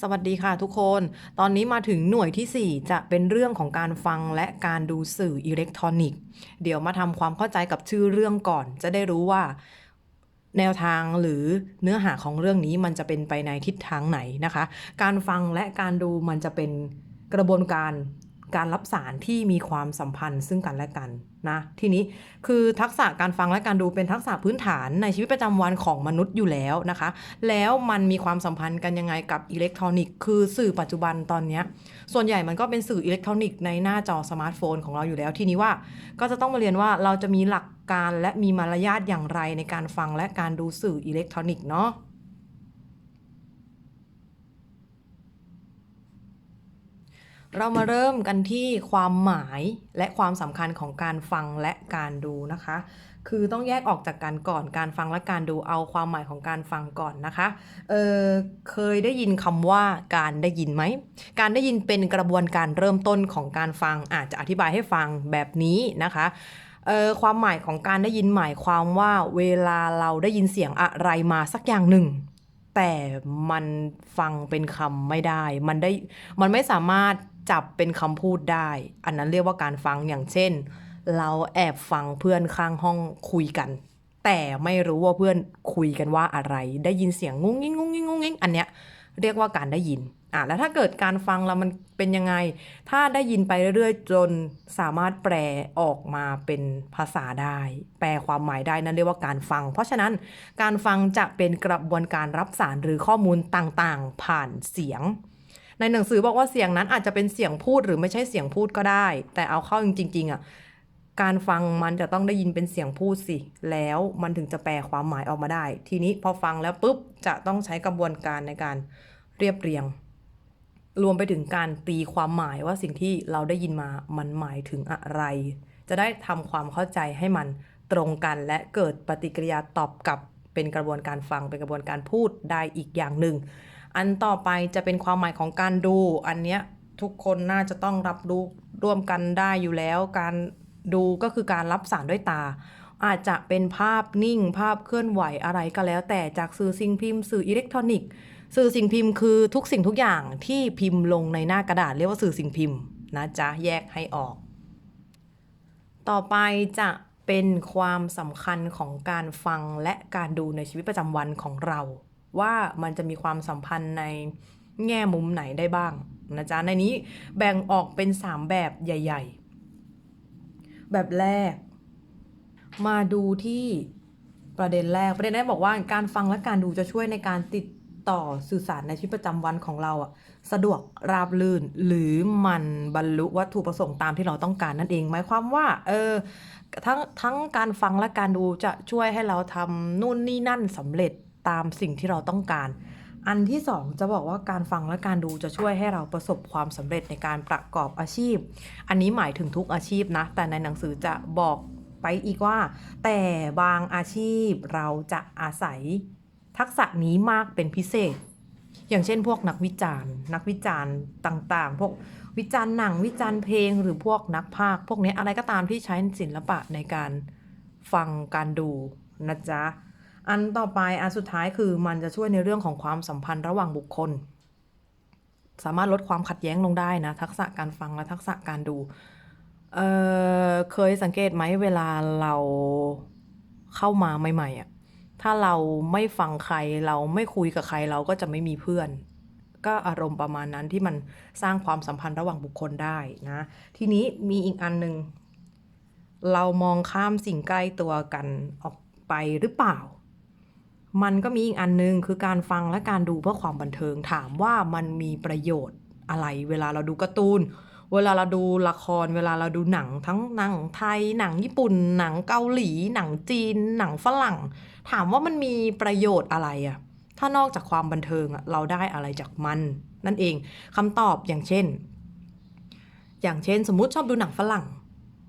สวัสดีค่ะทุกคน ตอนนี้มาถึงหน่วยที่ 4 จะเป็นเรื่องของการฟังและการดูสื่ออิเล็กทรอนิกส์ เดี๋ยวมาทำความเข้าใจกับชื่อเรื่องก่อน จะได้รู้ว่าแนวทางหรือเนื้อหาของเรื่องนี้มันจะเป็นไปในทิศทางไหนนะคะ การฟังและการดูมันจะเป็นกระบวนการ การรับสารที่มีความสัมพันธ์ซึ่งกันและกันนะทีนี้คือทักษะการฟังและการดูเป็นทักษะพื้นฐานในชีวิตประจำวันของมนุษย์อยู่แล้วนะคะ แล้วมันมีความสัมพันธ์กันยังไงกับอิเล็กทรอนิกส์คือสื่อปัจจุบันตอนนี้ ส่วนใหญ่มันก็เป็นสื่ออิเล็กทรอนิกส์ในหน้าจอสมาร์ทโฟนของเราอยู่แล้ว ทีนี้ว่าก็จะต้องมาเรียนว่าเราจะมีหลักการและมีมารยาทอย่างไรในการฟังและการดูสื่ออิเล็กทรอนิกส์เนาะ เรามาเริ่มกันที่ความหมายและความสำคัญของการฟังและการดูนะคะ คือต้องแยกออกจากกันก่อนการฟังและการดูเอาความหมายของการฟังก่อนนะคะเออเคยได้ยินคำว่าการได้ยินไหม การได้ยินเป็นกระบวนการเริ่มต้นของการฟังอาจจะอธิบายให้ฟังแบบนี้นะคะเออความหมายของการได้ยินหมายความว่าเวลาเราได้ยินเสียงอะไรมาสักอย่างหนึ่งแต่มันฟังเป็นคำไม่ได้ มันได้ มันไม่สามารถ จับเป็นคำพูดได้ อันนั้นเรียกว่าการฟังอย่างเช่น เราแอบฟังเพื่อนข้างห้องคุยกัน แต่ไม่รู้ว่าเพื่อนคุยกันว่าอะไร ได้ยินเสียงงุ้งงิ้งงุ้งงิ้งงุ้งงิ้งอันเนี้ยเรียกว่าการได้ยินอะแล้วถ้าเกิดการฟังแล้วมันเป็นยังไง ถ้าได้ยินไปเรื่อยๆ จนสามารถแปลออกมาเป็นภาษาได้ แปลความหมายได้นั่นเรียกว่าการฟัง เพราะฉะนั้นการฟังจะเป็นกระบวนการรับสารหรือข้อมูลต่างๆ ผ่านเสียง ในหนังสือบอกว่าเสียงนั้นอาจจะเป็นเสียงพูดหรือไม่ใช่เสียงพูดก็ได้ แต่เอาเข้าจริงๆอะการฟังมันจะต้องได้ยินเป็นเสียงพูดสิ แล้วมันถึงจะแปลความหมายออกมาได้ ทีนี้พอฟังแล้วปุ๊บจะต้องใช้กระบวนการในการเรียบเรียง รวมไปถึงการตีความหมายว่าสิ่งที่เราได้ยินมามันหมายถึงอะไร จะได้ทำความเข้าใจให้มันตรงกันและเกิดปฏิกิริยาตอบกลับเป็นกระบวนการฟังเป็นกระบวนการพูดได้อีกอย่างหนึ่ง อันต่อไปจะเป็นความหมายของการดู อันเนี้ยทุกคนน่าจะต้องรับรู้ร่วมกันได้อยู่แล้ว การดูก็คือการรับสารด้วยตา อาจจะเป็นภาพนิ่งภาพเคลื่อนไหวอะไรก็แล้ว แต่จากสื่อสิ่งพิมพ์สื่ออิเล็กทรอนิกส์สื่อสิ่งพิมพ์คือทุกสิ่งทุกอย่างที่พิมพ์ลงในหน้ากระดาษเรียกว่าสื่อสิ่งพิมพ์นะจ๊ะแยกให้ออก ต่อไปจะเป็นความสำคัญของการฟังและการดูในชีวิตประจำวันของเรา ว่ามันจะมีความสัมพันธ์ในแง่มุมไหนได้บ้างนะจ๊ะในนี้แบ่งออกเป็น 3 แบบใหญ่ ๆ แบบแรก มาดูที่ประเด็นแรก ประเด็นแรกบอกว่าการฟังและการดูจะช่วยในการติดต่อสื่อสารในชีวิตประจำวันของเราอะสะดวกราบรื่น หรือมันบรรลุวัตถุประสงค์ตามที่เราต้องการนั่นเองหมายความว่าเออทั้งทั้งการฟังและการดูจะช่วยให้เราทำนู่นนี่นั่นสำเร็จ ตามสิ่งที่เราต้องการ อันที่สองจะบอกว่าการฟังและการดูจะช่วยให้เราประสบความสำเร็จในการประกอบอาชีพ อันนี้หมายถึงทุกอาชีพนะ แต่ในหนังสือจะบอกไปอีกว่า แต่บางอาชีพเราจะอาศัยทักษะนี้มากเป็นพิเศษ อย่างเช่น พวกนักวิจารณ์ นักวิจารณ์ต่างๆ พวกวิจารณ์หนังวิจารณ์เพลงหรือพวกนักพากพวกนี้อะไรก็ตามที่ใช้ศิลปะในการฟังการดูนะจ๊ะ อันต่อไปอันสุดท้ายคือมันจะช่วยในเรื่องของความสัมพันธ์ระหว่างบุคคล สามารถลดความขัดแย้งลงได้นะ ทักษะการฟังและทักษะการดูเเคยสังเกตไหมเวลาเราเข้ามาใหม่ๆอะถ้าเราไม่ฟังใครเราไม่คุยกับใครเราก็จะไม่มีเพื่อน ก็อารมณ์ประมาณนั้นที่มันสร้างความสัมพันธ์ระหว่างบุคคลได้นะ ทีนี้มีอีกอันหนึ่งเรามองข้ามสิ่งใกล้ตัวกันออกไปหรือเปล่า มันก็มีอีกอันนึงคือการฟังและการดูเพื่อความบันเทิงถามว่ามันมีประโยชน์อะไร เวลาเราดูการ์ตูน เวลาเราดูละคร เวลาเราดูหนังทั้งหนังไทย หนังญี่ปุ่น หนังเกาหลี หนังจีน หนังฝรั่ง ถามว่ามันมีประโยชน์อะไรอะถ้านอกจากความบันเทิงอะเราได้อะไรจากมัน นั่นเองคำตอบอย่างเช่น อย่างเช่น สมมติชอบดูหนังฝรั่ง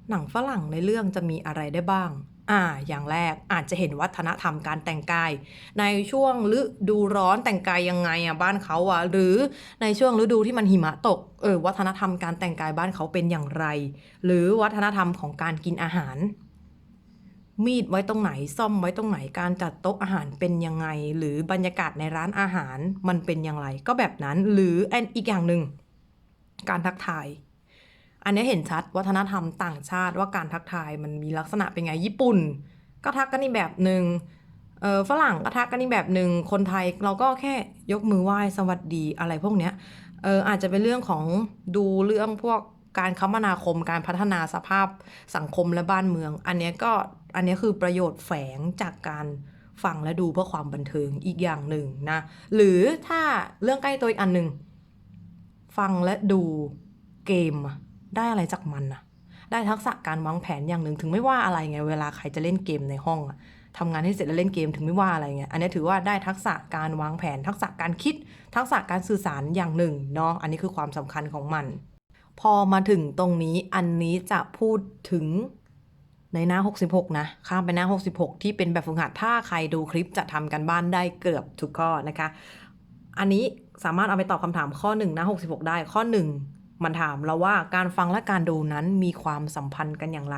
หนังฝรั่งในเรื่องจะมีอะไรได้บ้าง อ่า อย่างแรกอาจจะเห็นวัฒนธรรมการแต่งกาย ในช่วงฤดูร้อนแต่งกายยังไงอะบ้านเขาอะหรือในช่วงฤดูที่มันหิมะตกเออวัฒนธรรมการแต่งกายบ้านเขาเป็นอย่างไร หรือวัฒนธรรมของการกินอาหาร มีดไว้ตรงไหนซ่อมไว้ตรงไหนการจัดโต๊ะอาหารเป็นยังไง หรือบรรยากาศในร้านอาหารมันเป็นอย่างไร ก็แบบนั้นหรืออันอีกอย่างหนึ่งการทักทาย อันนี้เห็นชัดวัฒนธรรมต่างชาติว่าการทักทายมันมีลักษณะเป็นไงญี่ปุ่น ก็ทักกันอีกแบบหนึ่งเออฝรั่งก็ทักกันอีกแบบหนึ่งคนไทยเราก็แค่ยกมือไหว้สวัสดีอะไรพวกเนี้ยเอออาจจะเป็นเรื่องของดูเรื่องพวกการคมนาคมการพัฒนาสภาพสังคมและบ้านเมือง อันนี้ก็อันนี้คือประโยชน์แฝงจากการฟังและดูเพื่อความบันเทิงอีกอย่างหนึ่งนะหรือถ้าเรื่องใกล้ตัวอีกอันหนึ่งฟังและดูเกมอะ ได้อะไรจากมันอะได้ทักษะการวางแผนอย่างหนึ่งถึงไม่ว่าอะไรไงเวลาใครจะเล่นเกมในห้องอะทำงานให้เสร็จแล้วเล่นเกมถึงไม่ว่าอะไรเงี้ย อันนี้ถือว่าได้ทักษะการวางแผน ทักษะการคิด ทักษะการสื่อสารอย่างหนึ่งเนาะ อันนี้คือความสำคัญของมัน พอมาถึงตรงนี้อันนี้จะพูดถึงในหน้า 66 นะ ข้ามไปหน้า 66 ที่เป็นแบบฝึกหัดถ้าใครดูคลิปจะทำกันบ้านได้เกือบทุกข้อนะคะ อันนี้สามารถเอาไปตอบคำถามข้อ 1 หน้า 66 ได้ข้อ 1 มันถามเราว่าการฟังและการดูนั้นมีความสัมพันธ์กันอย่างไร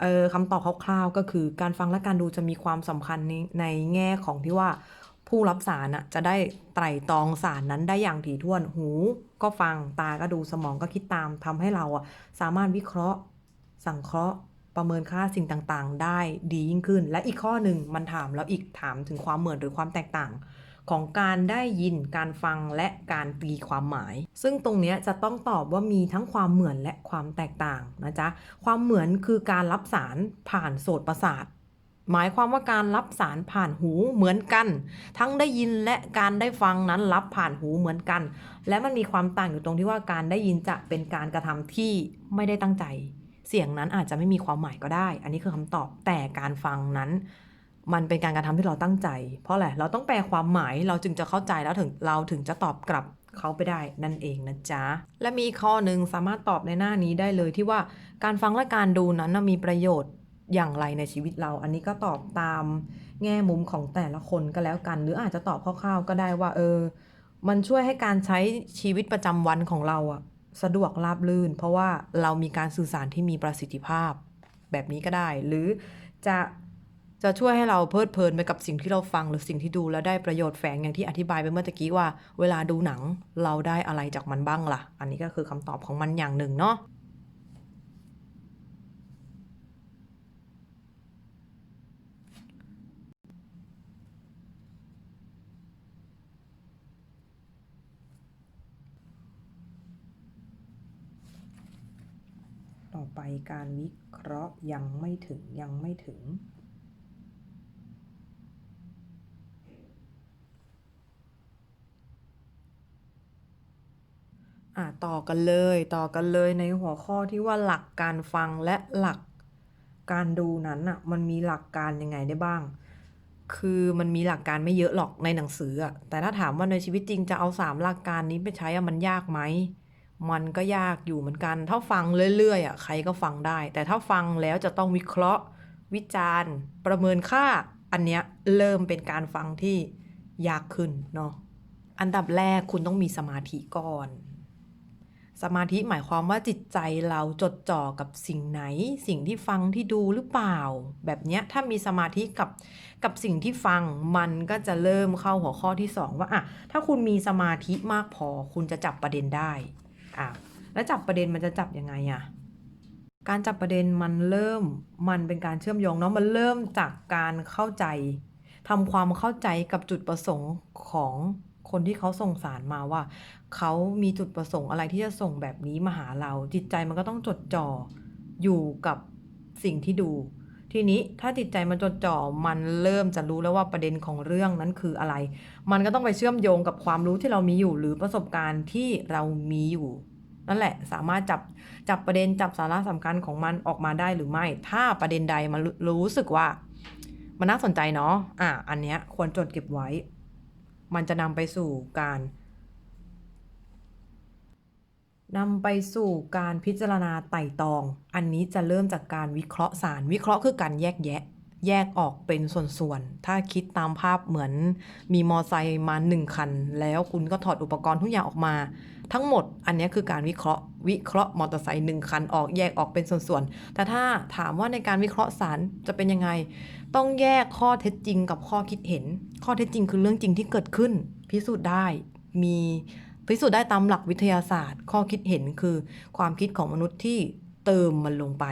เออคำตอบคร่าวๆก็คือการฟังและการดูจะมีความสัมพันธ์ในในแง่ของที่ว่าผู้รับสารน่ะจะได้ไตร่ตรองสารนั้นได้อย่างถี่ถ้วนหูก็ฟังตาก็ดูสมองก็คิดตามทำให้เราอะสามารถวิเคราะห์ สังเคราะห์ ประเมินค่าสิ่งต่างๆ ได้ดียิ่งขึ้น และอีกข้อหนึ่งมันถามแล้วอีกถามถึงความเหมือนหรือความแตกต่าง ของการได้ยินการฟังและการตีความหมาย ซึ่งตรงนี้จะต้องตอบว่ามีทั้งความเหมือนและความแตกต่างนะจ๊ะความเหมือนคือการรับสารผ่านโสตประสาทหมายความว่าการรับสารผ่านหูเหมือนกัน ทั้งได้ยินและการได้ฟังนั้นรับผ่านหูเหมือนกัน และมันมีความต่างอยู่ตรงที่ว่าการได้ยินจะเป็นการกระทำที่ไม่ได้ตั้งใจ เสียงนั้นอาจจะไม่มีความหมายก็ได้ อันนี้คือคำตอบแต่การฟังนั้น มันเป็นการกระทำที่เราตั้งใจ เพราะอะไรเราต้องแปลความหมายเราจึงจะเข้าใจแล้วถึงเราถึงจะตอบกลับเขาไปได้นั่นเองนะจ๊ะ และมีอีกข้อหนึ่งสามารถตอบในหน้านี้ได้เลยที่ว่าการฟังและการดูนั้นน่ะมีประโยชน์อย่างไรในชีวิตเรา อันนี้ก็ตอบตามแง่มุมของแต่ละคนก็แล้วกัน หรืออาจจะตอบคร่าวๆ ก็ได้ว่า เออ มันช่วยให้การใช้ชีวิตประจำวันของเราอะสะดวกราบรื่น เพราะว่าเรามีการสื่อสารที่มีประสิทธิภาพ แบบนี้ก็ได้ หรือจะ จะช่วยให้เราเพลิดเพลินไปกับสิ่งที่เราฟังหรือสิ่งที่ดูแล้วได้ประโยชน์แฝงอย่างที่อธิบายไปเมื่อตะกี้ว่า เวลาดูหนังเราได้อะไรจากมันบ้างล่ะ อันนี้ก็คือคำตอบของมันอย่างหนึ่งเนาะต่อไปการวิเคราะห์ยังไม่ถึงยังไม่ถึง อะต่อกันเลยต่อกันเลยในหัวข้อที่ว่าหลักการฟังและหลักการดูนั้นอะมันมีหลักการยังไงได้บ้าง คือมันมีหลักการไม่เยอะหรอกในหนังสืออะแต่ถ้าถามว่าในชีวิตจริงจะเอาสามหลักการนี้ไปใช้อะมันยากไหมมันก็ยากอยู่เหมือนกัน ถ้าฟังเรื่อยๆอะใครก็ฟังได้ แต่ถ้าฟังแล้วจะต้องวิเคราะห์ วิจารณ์ ประเมินค่า อันเนี้ยเริ่มเป็นการฟังที่ยากขึ้นเนาะอันดับแรกคุณต้องมีสมาธิก่อน สมาธิหมายความว่าจิตใจเราจดจ่อกับสิ่งไหน สิ่งที่ฟังที่ดูหรือเปล่า แบบเนี้ยถ้ามีสมาธิกับกับสิ่งที่ฟังมันก็จะเริ่มเข้าหัวข้อที่สองว่าอะถ้าคุณมีสมาธิมากพอคุณจะจับประเด็นได้อะแล้วจับประเด็นมันจะจับยังไงอะการจับประเด็นมันเริ่มมันเป็นการเชื่อมโยงเนาะมันเริ่มจากการเข้าใจทำความเข้าใจกับจุดประสงค์ของ คนที่เขาส่งสารมาว่า เขามีจุดประสงค์อะไรที่จะส่งแบบนี้มาหาเรา จิตใจมันก็ต้องจดจ่ออยู่กับสิ่งที่ดู ทีนี้ถ้าจิตใจมันจดจ่อมันเริ่มจะรู้แล้วว่าประเด็นของเรื่องนั้นคืออะไร มันก็ต้องไปเชื่อมโยงกับความรู้ที่เรามีอยู่ หรือประสบการณ์ที่เรามีอยู่นั่นแหละสามารถจับจับประเด็นจับสาระสำคัญของมันออกมาได้หรือไม่ ถ้าประเด็นใดมันรู้รู้สึกว่า มันน่าสนใจเนาะอะอันเนี้ยควรจดเก็บไว้ มันจะนำไปสู่การนำไปสู่การพิจารณาไต่ตอง อันนี้จะเริ่มจากการวิเคราะห์สาร วิเคราะห์คือการแยกแยะ แยกออกเป็นส่วนๆ ถ้าคิดตามภาพเหมือนมีมอไซค์มาหนึ่งคัน แล้วคุณก็ถอดอุปกรณ์ทุกอย่างออกมา ทั้งหมดอันนี้คือการวิเคราะห์ วิเคราะห์มอเตอร์ไซค์หนึ่งคันออกแยกออกเป็นส่วนๆ แต่ถ้าถามว่าในการวิเคราะห์สารจะเป็นยังไง ต้องแยกข้อเท็จจริงกับข้อคิดเห็น ข้อเท็จจริงคือเรื่องจริงที่เกิดขึ้น พิสูจน์ได้มีพิสูจน์ได้ตามหลักวิทยาศาสตร์ ข้อคิดเห็นคือความคิดของมนุษย์ที่เติมมันลงไป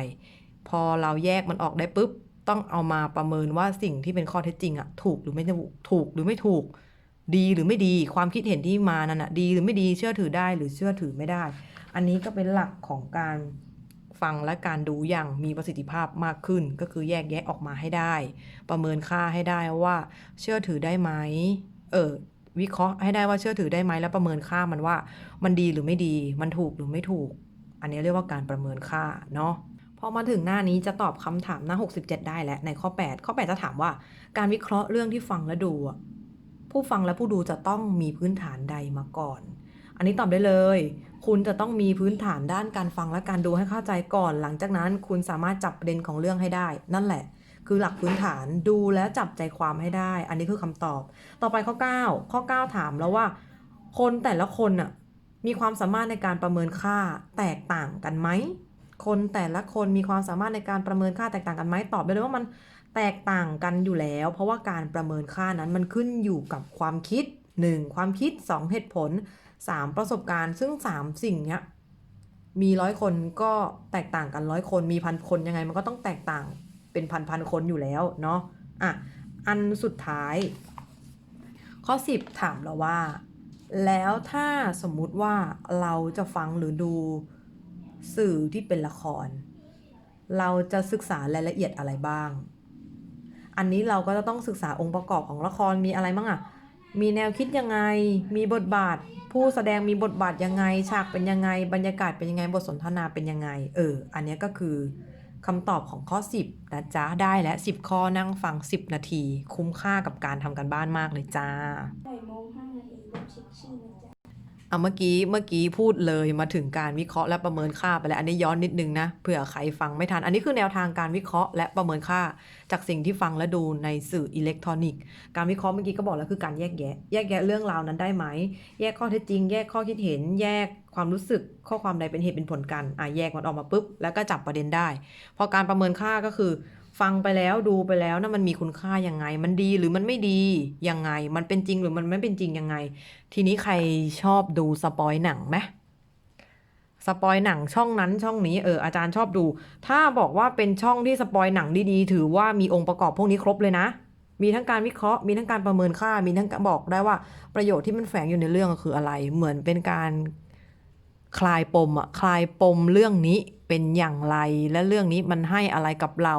พอเราแยกมันออกได้ปุ๊บ ต้องเอามาประเมินว่าสิ่งที่เป็นข้อเท็จจริงอะถูกหรือไม่ถูกถูกหรือไม่ถูก ดีหรือไม่ดีความคิดเห็นที่มานั่นอะดีหรือไม่ดีเชื่อถือได้หรือเชื่อถือไม่ได้ อันนี้ก็เป็นหลักของการฟังและการดูอย่างมีประสิทธิภาพมากขึ้น ก็คือแยกแยะออกมาให้ได้ ประเมินค่าให้ได้ว่าเชื่อถือได้ไหมเออวิเคราะห์ให้ได้ว่าเชื่อถือได้ไหมแล้วประเมินค่ามันว่า มันดีหรือไม่ดี มันถูกหรือไม่ถูก อันนี้เรียกว่าการประเมินค่าเนาะพอมาถึงหน้านี้จะตอบคำถามหน้า 67 ได้แล้วในข้อ 8 ข้อ 8 จะถามว่า การวิเคราะห์เรื่องที่ฟังและดู ผู้ฟังและผู้ดูจะต้องมีพื้นฐานใดมาก่อน อันนี้ตอบได้เลย คุณจะต้องมีพื้นฐานด้านการฟังและการดูให้เข้าใจก่อน หลังจากนั้นคุณสามารถจับประเด็นของเรื่องให้ได้ นั่นแหละ คือหลักพื้นฐานดูแล้วจับใจความให้ได้ อันนี้คือคำตอบ ต่อไปข้อ 9 ข้อ 9 ถามแล้วว่า คนแต่ละคนน่ะมีความสามารถในการประเมินค่าแตกต่างกันไหมคนแต่ละคนมีความสามารถในการประเมินค่าแตกต่างกันไหมตอบได้เลยว่ามัน แตกต่างกันอยู่แล้ว เพราะว่าการประเมินค่านั้นมันขึ้นอยู่กับความคิด 1. ความคิด 2. เหตุผล 3. ประสบการณ์ซึ่ง 3 สิ่งเนี้ยมีร้อยคนก็แตกต่างกันร้อยคนมีพันคนยังไงมันก็ต้องแตกต่างเป็นพันพันคนอยู่แล้วเนาะอะอันสุดท้าย ข้อ 10 ถามเราว่า แล้วถ้าสมมุติว่าเราจะฟังหรือดูสื่อที่เป็นละคร เราจะศึกษารายละเอียดอะไรบ้าง อันนี้เราก็จะต้องศึกษาองค์ประกอบของละครมีอะไรบ้างอะมีแนวคิดยังไง มีบทบาท ผู้แสดงมีบทบาทยังไง ฉากเป็นยังไง บรรยากาศเป็นยังไง บทสนทนาเป็นยังไง เออ อันนี้ก็คือคำตอบของข้อ 10นะจ๊ะ ได้และ 10 ข้อนั่งฟัง 10 นาที คุ้มค่ากับการทำกันบ้านมากเลยจ้าบ่ายโมงห้านาทีรอบเช็คชื่อ นะจ๊ะเอาเมื่อกี้เมื่อกี้พูดเลยมาถึงการวิเคราะห์และประเมินค่าไปแล้ว อันนี้ย้อนนิดนึงนะเผื่อใครฟังไม่ทัน อันนี้คือแนวทางการวิเคราะห์และประเมินค่า จากสิ่งที่ฟังและดูในสื่ออิเล็กทรอนิกส์ การวิเคราะห์เมื่อกี้ก็บอกแล้วคือการแยกแยะ แยกแยะเรื่องราวนั้นได้ไหม แยกข้อเท็จจริง แยกข้อคิดเห็น แยกความรู้สึกข้อความใดเป็นเหตุเป็นผลกันอะแยกมันออกมาปุ๊บแล้วก็จับประเด็นได้ พอการประเมินค่าก็คือ ฟังไปแล้วดูไปแล้วนะมันมีคุณค่ายังไง มันดีหรือมันไม่ดียังไง มันเป็นจริงหรือมันไม่เป็นจริงยังไง ทีนี้ใครชอบดูสปอยหนังไหมสปอยหนังช่องนั้นช่องนี้เอออาจารย์ชอบดู ถ้าบอกว่าเป็นช่องที่สปอยหนังดีๆ ถือว่ามีองค์ประกอบพวกนี้ครบเลยนะ มีทั้งการวิเคราะห์ มีทั้งการประเมินค่า มีทั้งบอกได้ว่าประโยชน์ที่มันแฝงอยู่ในเรื่องคืออะไร เหมือนเป็นการคลายปมอะคลายปมเรื่องนี้เป็นอย่างไร และเรื่องนี้มันให้อะไรกับเรา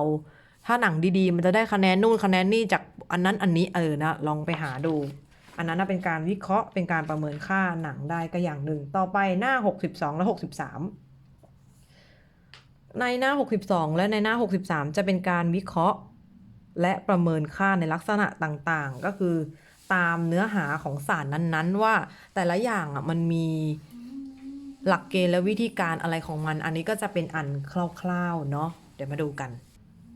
ถ้าหนังดีๆ มันจะได้คะแนนนู่นคะแนนนี่จากอันนั้นอันนี้เออนะลองไปหาดู อันนั้นนะเป็นการวิเคราะห์เป็นการประเมินค่าหนังได้ก็อย่างหนึ่ง ต่อไปหน้า 62 และ 63 ในหน้า 62 และในหน้า 63 จะเป็นการวิเคราะห์ และประเมินค่าในลักษณะต่างๆ ก็คือตามเนื้อหาของสารนั้นๆ ว่าแต่ละอย่างอะมันมีหลักเกณฑ์และวิธีการอะไรของมัน อันนี้ก็จะเป็นอันคร่าวๆเนาะเดี๋ยวมาดูกัน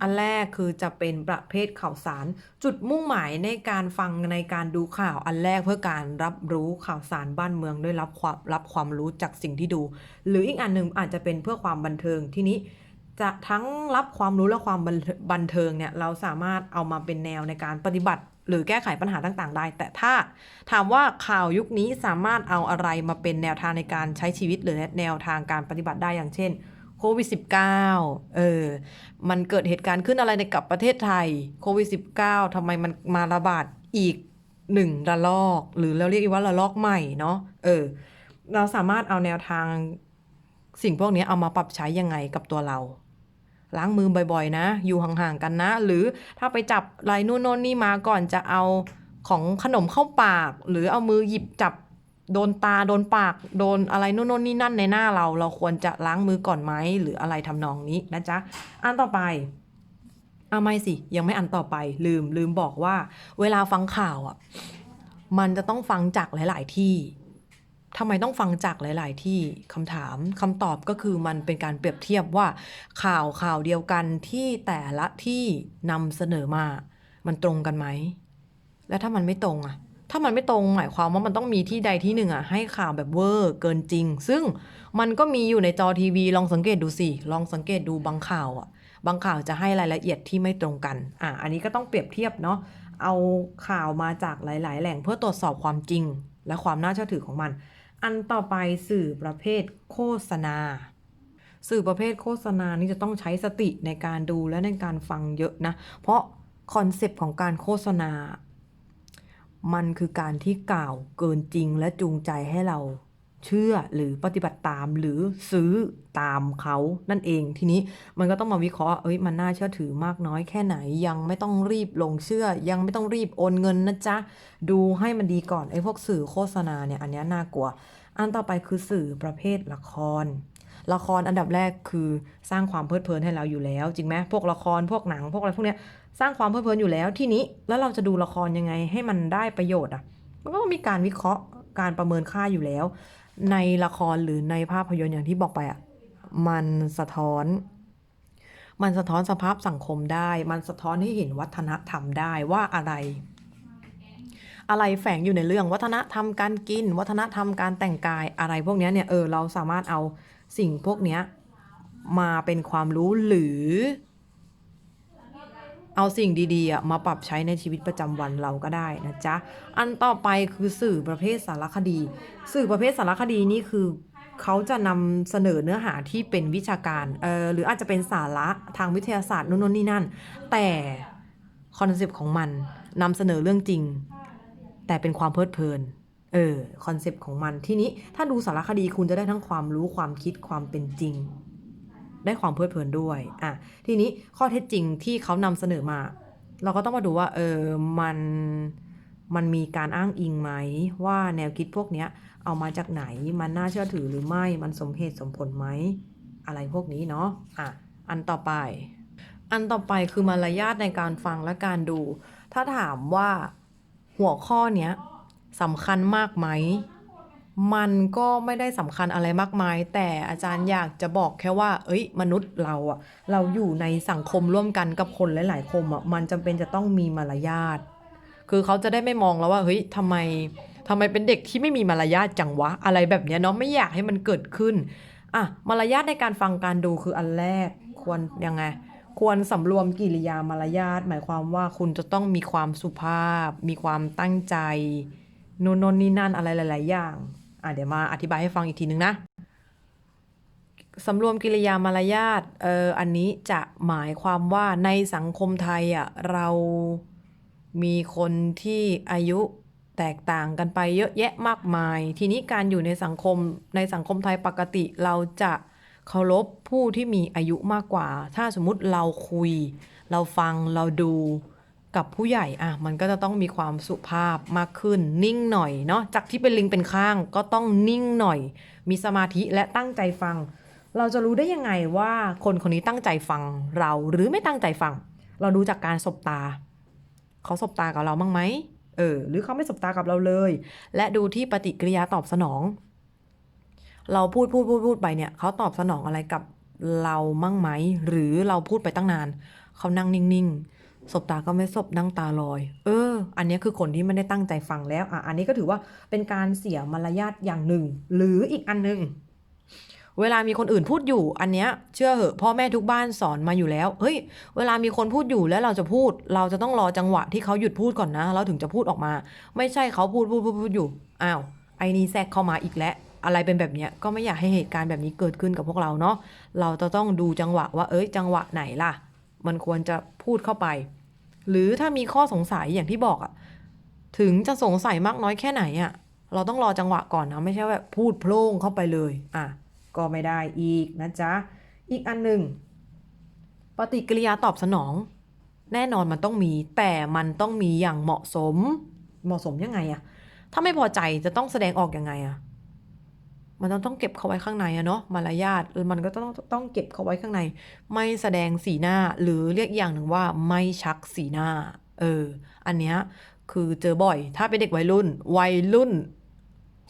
อันแรกคือจะเป็นประเภทข่าวสาร จุดมุ่งหมายในการฟังในการดูข่าวอันแรกเพื่อการรับรู้ข่าวสารบ้านเมืองด้วยรับความรับความรู้จากสิ่งที่ดู หรืออีกอันหนึ่งอาจจะเป็นเพื่อความบันเทิงที่นี้จะทั้งรับความรู้และความบันเทิงเนี่ยเราสามารถเอามาเป็นแนวในการปฏิบัติ หรือแก้ไขปัญหาต่าง ๆ ได้ แต่ถ้าถามว่าข่าวยุคนี้สามารถเอาอะไรมาเป็นแนวทางในการใช้ชีวิตหรือแนวทางการปฏิบัติได้อย่างเช่น โควิด -19 เออ มันเกิดเหตุการณ์ขึ้นอะไรในกับประเทศไทยโควิด -19 ทำไมมันมาระบาดอีกหนึ่งระลอก หรือเราเรียกว่าระลอกใหม่เนาะ เออ เราสามารถเอาแนวทางสิ่งพวกนี้เอามาปรับใช้ยังไงกับตัวเรา ล้างมือบ่อยๆ นะ อยู่ห่างๆกันนะ หรือถ้าไปจับอะไรนู่นโน่นนี่มาก่อนจะเอาของขนมเข้าปาก หรือเอามือหยิบจับ โดนตาโดนปากโดนอะไรนู่นโน่นนี่นั่นในหน้าเรา เราควรจะล้างมือก่อนไหมหรืออะไรทำนองนี้นะจ๊ะอันต่อไปเอาไม่สิ ยังไม่อันต่อไปลืมลืมบอกว่า เวลาฟังข่าวอะมันจะต้องฟังจากหลาย ๆ ที่ทำไมต้องฟังจากหลาย ๆ ที่คำถามคำตอบก็คือมันเป็นการเปรียบเทียบว่าข่าวข่าวเดียวกันที่แต่ละที่นำเสนอมา มันตรงกันไหม และถ้ามันไม่ตรงอะ ถ้ามันไม่ตรงหมายความว่ามันต้องมีที่ใดที่หนึ่งอะให้ข่าวแบบเวอร์เกินจริง ซึ่งมันก็มีอยู่ในจอทีวีลองสังเกตดูสิ ลองสังเกตดูบางข่าวอะบางข่าวจะให้รายละเอียดที่ไม่ตรงกัน อะอันนี้ก็ต้องเปรียบเทียบเนาะเอาข่าวมาจากหลาย ๆ แหล่งเพื่อตรวจสอบความจริง และความน่าเชื่อถือของมัน อันต่อไปสื่อประเภทโฆษณา สื่อประเภทโฆษณานี่จะต้องใช้สติในการดูและในการฟังเยอะนะ เพราะคอนเซปต์ของการโฆษณา มันคือการที่กล่าวเกินจริงและจูงใจให้เราเชื่อหรือปฏิบัติตามหรือซื้อตามเขานั่นเองทีนี้มันก็ต้องมาวิเคราะห์เอ้ยมันน่าเชื่อถือมากน้อยแค่ไหนยังไม่ต้องรีบลงเชื่อ ยังไม่ต้องรีบโอนเงินนะจ๊ะ ดูให้มันดีก่อนไอ้พวกสื่อโฆษณาเนี่ยอันนี้น่ากลัว อันต่อไปคือสื่อประเภทละคร ละครอันดับแรกคือสร้างความเพลิดเพลินให้เราอยู่แล้ว จริงไหมพวกละครพวกหนัง พวกอะไรพวกเนี้ยสร้างความเพลิดเพลินอยู่แล้วที่นี้แล้วเราจะดูละครยังไงให้มันได้ประโยชน์อะมันก็มีการวิเคราะห์การประเมินค่าอยู่แล้ว ในละครหรือในภาพยนตร์อย่างที่บอกไปอะมันสะท้อน มันสะท้อนสภาพสังคมได้ มันสะท้อนให้เห็นวัฒนธรรมได้ว่าอะไร อะไรแฝงอยู่ในเรื่องวัฒนธรรมการกิน วัฒนธรรมการแต่งกายอะไรพวกนี้เนี่ยเออเราสามารถเอา สิ่งพวกนี้มาเป็นความรู้หรือ เอาสิ่งดีๆมาปรับใช้ในชีวิตประจำวันเราก็ได้นะจ๊ะ อันต่อไปคือสื่อประเภทสารคดี สื่อประเภทสารคดีนี่คือเขาจะนำเสนอเนื้อหาที่เป็นวิชาการเออหรืออาจจะเป็นสาระทางวิทยาศาสตร์นู่นนี่นั่น แต่คอนเซปต์ของมันนำเสนอเรื่องจริง แต่เป็นความเพลิดเพลิน เออคอนเซปต์ของมันที่นี้ถ้าดูสารคดีคุณจะได้ทั้งความรู้ความคิดความเป็นจริง ได้ความเพลิดเพลินด้วยอะทีนี้ข้อเท็จจริงที่เขานำเสนอมา เราก็ต้องมาดูว่า เออมันมันมีการอ้างอิงไหม ว่าแนวคิดพวกเนี้ย เอามาจากไหนมันน่าเชื่อถือหรือไม่มันสมเหตุสมผลไหมอะไรพวกนี้เนาะอะอันต่อไป อันต่อไปคือมารยาทในการฟังและการดู ถ้าถามว่าหัวข้อเนี้ย สำคัญมากไหม มันก็ไม่ได้สำคัญอะไรมากมาย แต่อาจารย์อยากจะบอกแค่ว่า เอ้ย มนุษย์เราอะเราอยู่ในสังคมร่วมกันกับคนหลาย ๆคนอะมันจำเป็นจะต้องมีมารยาท คือเขาจะได้ไม่มองแล้วว่า เฮ้ยทำไมทำไมเป็นเด็กที่ไม่มีมารยาทจังวะ อะไรแบบเนี้ยเนาะ ไม่อยากให้มันเกิดขึ้น อะ มารยาทในการฟังการดูคืออันแรก ควรยังไงควรสำรวมกิริยามารยาท หมายความว่าคุณจะต้องมีความสุภาพ มีความตั้งใจ นู่นนนี่นั่นอะไรหลาย ๆ อย่าง อะเดี๋ยวมาอธิบายให้ฟังอีกทีนึงนะสำรวมกิริยามารยาทเอออันนี้จะหมายความว่าในสังคมไทยอะเรามีคนที่อายุแตกต่างกันไปเยอะแยะมากมาย ทีนี้การอยู่ในสังคมในสังคมไทยปกติเราจะเคารพผู้ที่มีอายุมากกว่า ถ้าสมมุติเราคุย เราฟังเราดู กับผู้ใหญ่อะมันก็จะต้องมีความสุภาพมากขึ้น นิ่งหน่อยเนาะจากที่เป็นลิงเป็นข้างก็ต้องนิ่งหน่อย มีสมาธิและตั้งใจฟัง เราจะรู้ได้ยังไงว่าคนคนนี้ตั้งใจฟังเราหรือไม่ตั้งใจฟัง เราดูจากการสบตา เขาสบตากับเราบ้างไหมเออหรือเขาไม่สบตากับเราเลย และดูที่ปฏิกิริยาตอบสนอง เราพูดพูดพูดพูดไปเนี่ยเขาตอบสนองอะไรกับเรามั่งไหมหรือเราพูดไปตั้งนาน เขานั่งนิ่งๆ สบตาก็ไม่สบนั่งตาลอย เออ อันนี้คือคนที่ไม่ได้ตั้งใจฟังแล้ว อะ อันนี้ก็ถือว่าเป็นการเสียมารยาทอย่างหนึ่ง หรืออีกอันหนึ่ง เวลามีคนอื่นพูดอยู่ อันเนี้ยเชื่อเหอะพ่อแม่ทุกบ้านสอนมาอยู่แล้ว เฮ้ย เวลามีคนพูดอยู่แล้วเราจะพูด เราจะต้องรอจังหวะที่เขาหยุดพูดก่อนนะ เราถึงจะพูดออกมา ไม่ใช่เขาพูดพูดพูดพูดอยู่ อ้าว ไอ้นี่แทรกเข้ามาอีกแล้วอะไรเป็นแบบเนี้ยก็ไม่อยากให้เหตุการณ์แบบนี้เกิดขึ้นกับพวกเราเนาะ เราจะต้องดูจังหวะว่า เอ้ย จังหวะไหนล่ะ มันควรจะพูดเข้าไป หรือถ้ามีข้อสงสัยอย่างที่บอกอะถึงจะสงสัยมากน้อยแค่ไหนอะเราต้องรอจังหวะก่อนนะไม่ใช่แบบพูดโพล่งเข้าไปเลยอะก็ไม่ได้อีกนะจ๊ะ อีกอันหนึ่งปฏิกิริยาตอบสนอง แน่นอนมันต้องมี แต่มันต้องมีอย่างเหมาะสม เหมาะสมยังไงอะถ้าไม่พอใจจะต้องแสดงออกยังไงอะ มันต้องต้องเก็บเขาไว้ข้างในอะเนาะมารยาทมันก็ต้องต้องเก็บเขาไว้ข้างใน ไม่แสดงสีหน้าหรือเรียกอย่างหนึ่งว่าไม่ชักสีหน้า เออ อันเนี้ยคือเจอบ่อย ถ้าเป็นเด็กวัยรุ่น วัยรุ่น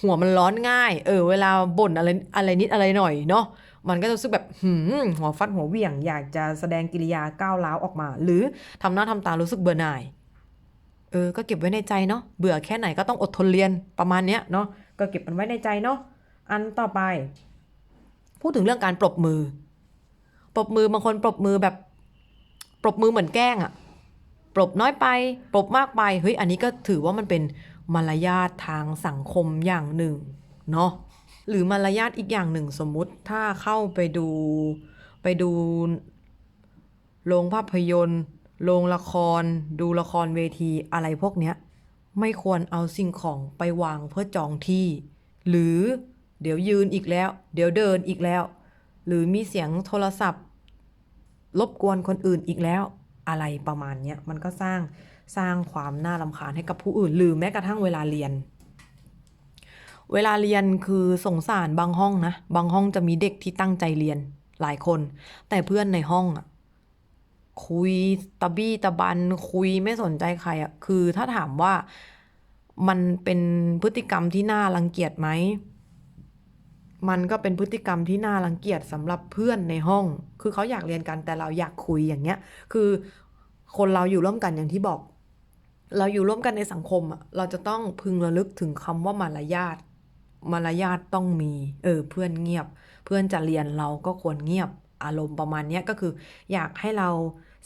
หัวมันร้อนง่าย เออ เวลาบ่นอะไรอะไรนิดอะไรหน่อยเนาะมันก็จะรู้สึกแบบหืมหัวฟัดหัวเวี่ยง อยากจะแสดงกิริยาก้าวร้าวออกมา หรือทำหน้าทำตารู้สึกเบื่อหน่ายเออ ก็เก็บไว้ในใจเนาะ เบื่อแค่ไหนก็ต้องอดทนเรียนประมาณเนี้ยเนาะ ก็เก็บมันไว้ในใจเนาะ อันต่อไป พูดถึงเรื่องการปรบมือ ปรบมือบางคนปรบมือแบบ ปรบมือเหมือนแกล้งอะปรบน้อยไป ปรบมากไป เฮ้ย อันนี้ก็ถือว่ามันเป็นมารยาททางสังคมอย่างหนึ่งเนาะ หรือมารยาทอีกอย่างหนึ่งสมมุติถ้าเข้าไปดูไปดูโรงภาพยนตร์โรงละคร ดูละครเวทีอะไรพวกเนี้ย ไม่ควรเอาสิ่งของไปวางเพื่อจองที่ หรือ เดี๋ยวยืนอีกแล้ว เดี๋ยวเดินอีกแล้ว หรือมีเสียงโทรศัพท์ รบกวนคนอื่นอีกแล้ว อะไรประมาณเนี้ยมันก็สร้างสร้างความน่ารำคาญให้กับผู้อื่น หรือแม้กระทั่งเวลาเรียน เวลาเรียนคือสงสารบางห้องนะ บางห้องจะมีเด็กที่ตั้งใจเรียนหลายคน แต่เพื่อนในห้องอะคุยตะบี้ตะบัน คุยไม่สนใจใครอะคือถ้าถามว่ามันเป็นพฤติกรรมที่น่ารังเกียจไหม มันก็เป็นพฤติกรรมที่น่ารังเกียจสำหรับเพื่อนในห้อง คือเขาอยากเรียนกันแต่เราอยากคุยอย่างเงี้ย คือคนเราอยู่ร่วมกันอย่างที่บอก เราอยู่ร่วมกันในสังคมอะเราจะต้องพึงระลึกถึงคำว่ามารยาท มารยาทต้องมี เออ เพื่อนเงียบ เพื่อนจะเรียนเราก็ควรเงียบ อารมณ์ประมาณนี้ก็คือ อยากให้เรา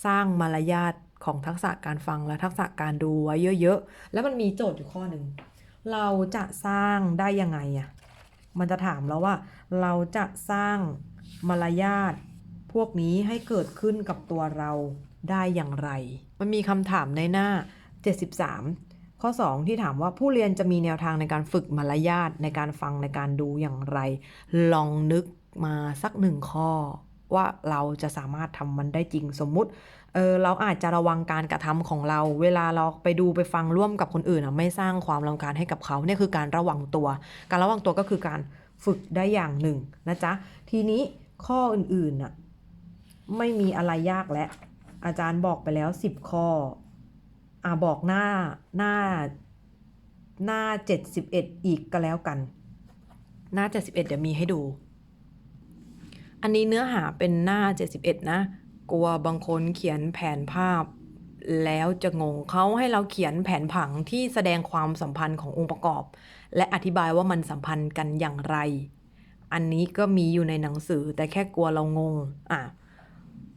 สร้างมารยาทของทักษะการฟังและทักษะการดูไว้เยอะ ๆ แล้วมันมีโจทย์อยู่ข้อหนึ่ง เราจะสร้างได้ยังไงอะ มันจะถามเราว่า เราจะสร้างมารยาทพวกนี้ให้เกิดขึ้นกับตัวเราได้อย่างไร มันมีคำถามในหน้า 73 ข้อ 2 ที่ถามว่าผู้เรียนจะมีแนวทางในการฝึกมารยาทในการฟังในการดูอย่างไร ลองนึกมาสักหนึ่งข้อ ว่าเราจะสามารถทำมันได้จริงสมมุติเออเราอาจจะระวังการกระทำของเรา เวลาเราไปดูไปฟังร่วมกับคนอื่นอะไม่สร้างความรำคาญให้กับเขาเนี่ยคือการระวังตัว การระวังตัวก็คือการฝึกได้อย่างหนึ่งนะจ๊ะทีนี้ข้ออื่นๆน่ะไม่มีอะไรยากแล้วอาจารย์บอกไปแล้ว 10 ข้ออ่าบอกหน้าหน้าหน้า 71 อีกก็แล้วกัน หน้า 71 เดี๋ยวมีให้ดู อันนี้เนื้อหาเป็นหน้า 71 นะ กลัวบางคนเขียนแผนภาพ แล้วจะงงเขาให้เราเขียนแผนผังที่แสดงความสัมพันธ์ขององค์ประกอบ และอธิบายว่ามันสัมพันธ์กันอย่างไร อันนี้ก็มีอยู่ในหนังสือแต่แค่กลัวเรางง อะ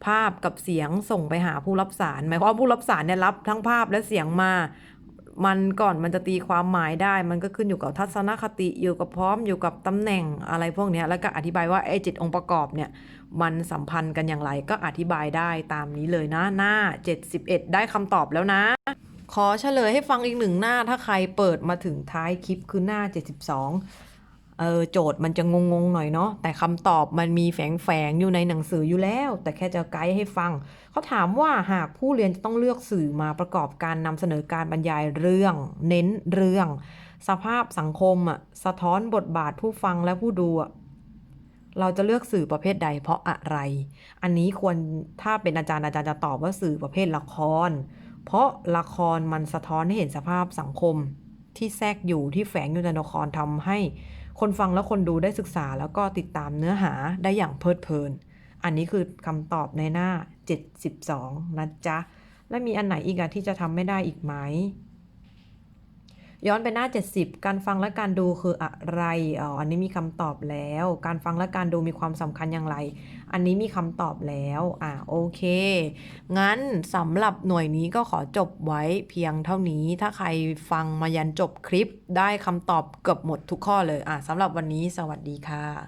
ภาพกับเสียงส่งไปหาผู้รับสาร หมายความว่าผู้รับสารเนี่ยรับทั้งภาพและเสียงมา มันก่อนมันจะตีความหมายได้ มันก็ขึ้นอยู่กับทัศนคติอยู่กับพร้อมอยู่กับตำแหน่งอะไรพวกนี้แล้วก็อธิบายว่าไอ้จิตองค์ประกอบเนี่ยมันสัมพันธ์กันอย่างไรก็อธิบายได้ตามนี้เลยนะ หน้า 71 ได้คำตอบแล้วนะ ขอเฉลยให้ฟังอีกหนึ่งหน้าถ้าใครเปิดมาถึงท้ายคลิปคือหน้า 72 เออโจทย์มันจะงงๆหน่อยเนาะแต่คำตอบมันมีแฝงๆอยู่ในหนังสืออยู่แล้ว แต่แค่จะไกด์ให้ฟัง เขาถามว่าหากผู้เรียนจะต้องเลือกสื่อมาประกอบการนำเสนอการบรรยายเรื่อง เน้นเรื่อง สภาพสังคมอะสะท้อนบทบาทผู้ฟังและผู้ดูอะเราจะเลือกสื่อประเภทใดเพราะอะไร อันนี้ควรถ้าเป็นอาจารย์อาจารย์จะตอบว่าสื่อประเภทละคร เพราะละครมันสะท้อนให้เห็นสภาพสังคมที่แทรกอยู่ที่แฝงอยู่ในละครทำให้ คนฟังและคนดูได้ศึกษาแล้วก็ติดตามเนื้อหาได้อย่างเพลิดเพลิน อันนี้คือคำตอบในหน้า 72 นะจ๊ะ และมีอันไหนอีกอะที่จะทำไม่ได้อีกไหม ย้อนไปหน้า 70 การฟังและการดูคืออะไรอ๋ออันนี้มีคำตอบแล้ว การฟังและการดูมีความสำคัญอย่างไร อันนี้มีคำตอบแล้วอ่าโอเค งั้นสำหรับหน่วยนี้ก็ขอจบไว้เพียงเท่านี้ ถ้าใครฟังมายันจบคลิปได้คำตอบเกือบหมดทุกข้อเลยอ่าสำหรับวันนี้สวัสดีค่ะ